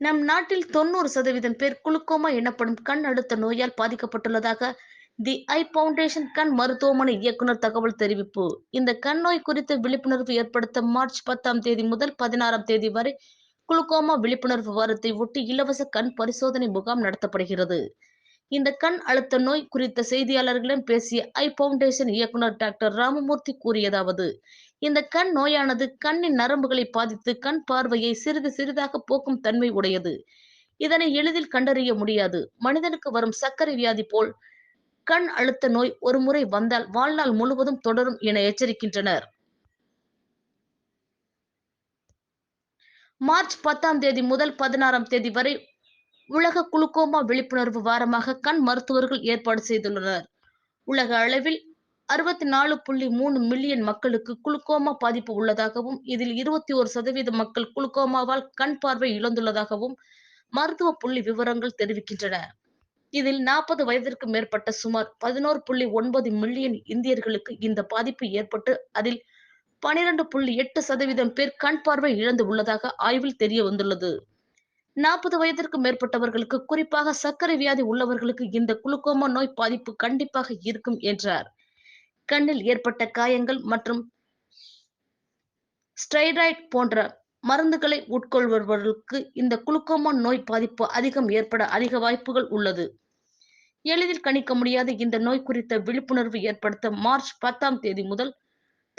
நம் நாட்டில் தொண்ணூறு சதவீதம் பேர் குளுக்கோமா எனப்படும் கண் அழுத்த நோயால் பாதிக்கப்பட்டுள்ளதாக தி ஐ பவுண்டேஷன் கண் மருத்துவமனை இயக்குனர் தகவல் தெரிவிப்பு. இந்த கண் நோய் குறித்த விழிப்புணர்வு ஏற்படுத்த மார்ச் பத்தாம் தேதி முதல் பதினாறாம் தேதி வரை குளுக்கோமா விழிப்புணர்வு வாரத்தை ஒட்டி இலவச கண் பரிசோதனை முகாம் நடத்தப்படுகிறது. இந்த கண் அழுத்த நோய் குறித்த செய்தியாளர்களிடம் பேசிய ஐ பவுண்டேஷன் இயக்குனர் டாக்டர் ராமமூர்த்தி கூறியதாவது இந்த கண் நோயானது கண்ணின் நரம்புகளை பாதித்து கண் பார்வையை சிறிது சிறிதாக போக்கும் தன்மை உடையது. இதனை எளிதில் கண்டறிய முடியாது. மனிதனுக்கு வரும் சர்க்கரை வியாதி போல் கண் அழுத்த நோய் ஒரு முறை வந்தால் வாழ்நாள் முழுவதும் தொடரும் என எச்சரிக்கின்றனர். மார்ச் பத்தாம் தேதி முதல் பதினாறாம் தேதி வரை உலக குளுக்கோமா விழிப்புணர்வு வாரமாக கண் மருத்துவர்கள் ஏற்பாடு செய்துள்ளனர். உலக அளவில் அறுபத்தி நாலு புள்ளி மூணு மில்லியன் மக்களுக்கு குளுக்கோமா பாதிப்பு உள்ளதாகவும் இதில் இருபத்தி ஒரு சதவீத மக்கள் குளுக்கோமாவால் கண் பார்வை இழந்துள்ளதாகவும் மருத்துவ புள்ளி விவரங்கள் தெரிவிக்கின்றன. இதில் நாற்பது வயதிற்கு மேற்பட்ட சுமார் பதினோரு புள்ளி ஒன்பது மில்லியன் இந்தியர்களுக்கு இந்த பாதிப்பு ஏற்பட்டு அதில் பனிரெண்டு புள்ளி எட்டு சதவீதம் பேர் கண் பார்வை இழந்து உள்ளதாக ஆய்வில் தெரிய வந்துள்ளது நாற்பது வயதிற்கு மேற்பட்டவர்களுக்கு குறிப்பாக சர்க்கரை வியாதி உள்ளவர்களுக்கு இந்த குளுக்கோமா நோய் பாதிப்பு கண்டிப்பாக இருக்கும் என்றார். கண்ணில் ஏற்பட்ட காயங்கள் மற்றும் ஸ்டெராய்ட் போன்ற மருந்துகளை உட்கொள்பவர்களுக்கு இந்த குளுக்கோமா நோய் பாதிப்பு அதிகம் ஏற்பட அதிக வாய்ப்புகள் உள்ளது. எளிதில் கணிக்க முடியாத இந்த நோய் குறித்த விழிப்புணர்வு ஏற்படுத்த மார்ச் பத்தாம் தேதி முதல்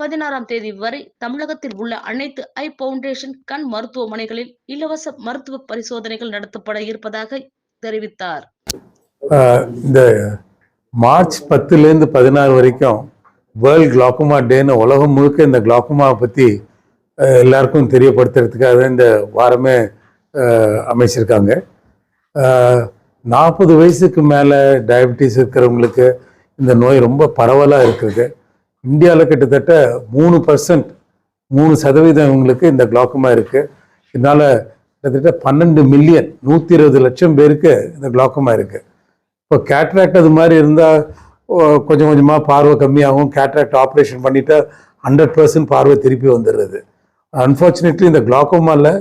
பதினாறாம் தேதி வரை தமிழகத்தில் உள்ள அனைத்து ஐ பவுண்டேஷன் கண் மருத்துவமனைகளில் இலவச மருத்துவ பரிசோதனைகள் நடத்தப்பட இருப்பதாக தெரிவித்தார். இந்த மார்ச் பத்துலேருந்து பதினாறு வரைக்கும் வேர்ல்ட் கிளாக்குமா டேன்னு உலகம் முழுக்க இந்த கிளாக்குமாவை பற்றி எல்லாருக்கும் தெரியப்படுத்துறதுக்காக இந்த வாரமே அமைச்சிருக்காங்க. நாற்பது வயசுக்கு மேலே டயபிட்டிஸ் இருக்கிறவங்களுக்கு இந்த நோய் ரொம்ப பரவலாக இருக்குது. இந்தியாவில் கிட்டத்தட்ட மூணு பர்சன்ட் மூணு சதவீதம் இவங்களுக்கு இந்த கிளாக்குமா இருக்குது இதனால் கிட்டத்தட்ட பன்னெண்டு மில்லியன் நூற்றி இருபது லட்சம் பேருக்கு இந்த கிளாக்குமா இருக்குது இப்போ கேட்ராக்ட் அது மாதிரி இருந்தால் கொஞ்சம் கொஞ்சமாக பார்வை கம்மியாகும். கேட்ராக்ட் ஆப்ரேஷன் பண்ணிவிட்டு ஹண்ட்ரட் பர்சன்ட் பார்வை திருப்பி வந்துடுறது. அன்ஃபார்ச்சுனேட்லி இந்த கிளாக்கோமாவில்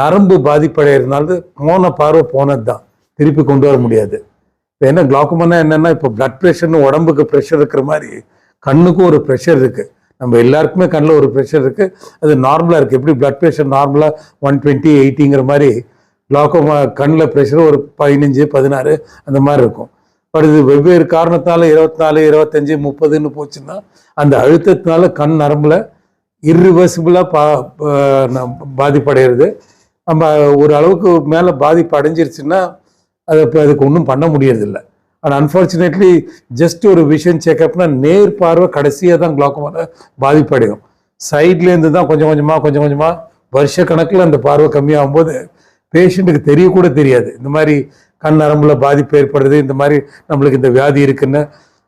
நரம்பு பாதிப்படைகிறதுனால போன பார்வை போனது தான் திருப்பி கொண்டு வர முடியாது. இப்போ என்ன கிளாக்கோமானா என்னென்னா இப்போ பிளட் ப்ரெஷர்னு உடம்புக்கு ப்ரெஷர் இருக்கிற மாதிரி கண்ணுக்கும் ஒரு ப்ரெஷர் இருக்குது நம்ம எல்லாருக்குமே கண்ணில் ஒரு ப்ரெஷர் இருக்குது அது நார்மலாக இருக்குது எப்படி பிளட் ப்ரெஷர் நார்மலாக ஒன் டுவெண்ட்டி எயிட்டிங்கிற மாதிரி கிளாக்கோமா கண்ணில் ப்ரெஷர் ஒரு பதினஞ்சு பதினாறு அந்த மாதிரி இருக்கும். பட் இது வெவ்வேறு காரணத்தினால இருபத்தி நாலு இருபத்தஞ்சி முப்பதுன்னு போச்சுன்னா அந்த அழுத்தத்தினால கண் நரம்புல இர்ரிவர்சிபிளாக பா பாதிப்படைகிறது நம்ம ஒரு அளவுக்கு மேலே பாதிப்பு அடைஞ்சிருச்சுன்னா அது இப்போ அதுக்கு ஒன்றும் பண்ண முடியறதில்ல. ஆனால் அன்ஃபார்ச்சுனேட்லி ஜஸ்ட் ஒரு விஷன் செக்அப்னா நேர் பார்வை கடைசியாக தான் கிளாக்கோமால பாதிப்படையும். சைட்லேருந்து தான் கொஞ்சம் கொஞ்சமாக கொஞ்சம் கொஞ்சமாக வருஷ கணக்கில் அந்த பார்வை கம்மியாகும் போது பேஷண்ட்டுக்கு தெரியக்கூட தெரியாது. இந்த மாதிரி கண் நரம்புல பாதிப்பு ஏற்படுது இந்த மாதிரி நம்மளுக்கு இந்த வியாதி இருக்குன்னு.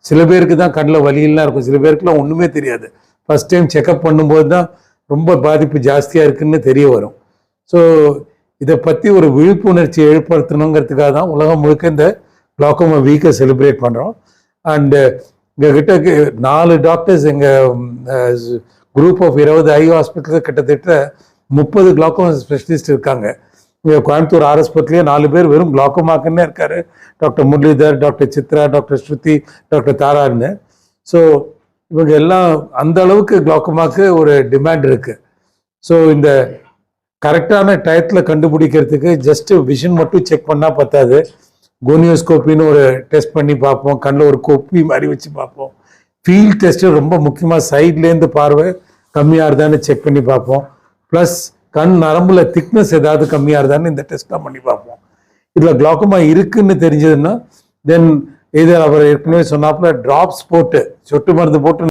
சில பேருக்கு தான் கண்ணில் வலியெல்லாம் இருக்கும். சில பேருக்குலாம் ஒன்றுமே தெரியாது. ஃபஸ்ட் டைம் செக்அப் பண்ணும்போது தான் ரொம்ப பாதிப்பு ஜாஸ்தியாக இருக்குன்னு தெரிய வரும். ஸோ இதை பற்றி ஒரு விழிப்புணர்ச்சி ஏற்படுத்தணுங்கிறதுக்காக தான் உலகம் முழுக்க இந்த கிளாக்கோமா வீக்கை செலிப்ரேட் பண்ணுறோம் அண்டு எங்கள் கிட்ட நாலு டாக்டர்ஸ் எங்கள் குரூப் ஆஃப் இருபது ஐ ஹாஸ்பிட்டலுக்கு கிட்டத்தட்ட முப்பது கிளாக்கோமா ஸ்பெஷலிஸ்ட் இருக்காங்க. இங்கே கோயம்புத்தூர் ஆர்எஸ்பத்திலேயே நாலு பேர் வெறும் கிளாக்கோமாக்குன்னே இருக்காரு. Doctor Muralidhar doctor Chitra doctor Shruti doctor தாரான்னு. So இவங்க எல்லாம் அந்த அளவுக்கு கிளாக்கோமாக்கு ஒரு டிமாண்ட் இருக்குது ஸோ இந்த கரெக்டான டயத்தில் கண்டுபிடிக்கிறதுக்கு ஜஸ்ட் விஷன் மட்டும் செக் பண்ணால் பத்தாது. கோனியோஸ்கோப்பின்னு ஒரு டெஸ்ட் பண்ணி பார்ப்போம். கண்ணில் ஒரு கொப்பி மாதிரி வச்சு பார்ப்போம். ஃபீல் டெஸ்ட்டு ரொம்ப முக்கியமாக சைட்லேருந்து பார்வை கம்மியாக இருந்தான்னு செக் பண்ணி பார்ப்போம். ப்ளஸ் கண் நரம்புல திக்னஸ் ஏதாவது கம்மியாக இருந்தான்னு இந்த டெஸ்ட்லாம் பண்ணி பார்ப்போம். இதில் கிளாக்கோமா இருக்குன்னு தெரிஞ்சதுன்னா தென் இது அவர் ஏற்கனவே சொன்னாப்புல ட்ராப்ஸ் போட்டு சொட்டு மருந்து போட்டு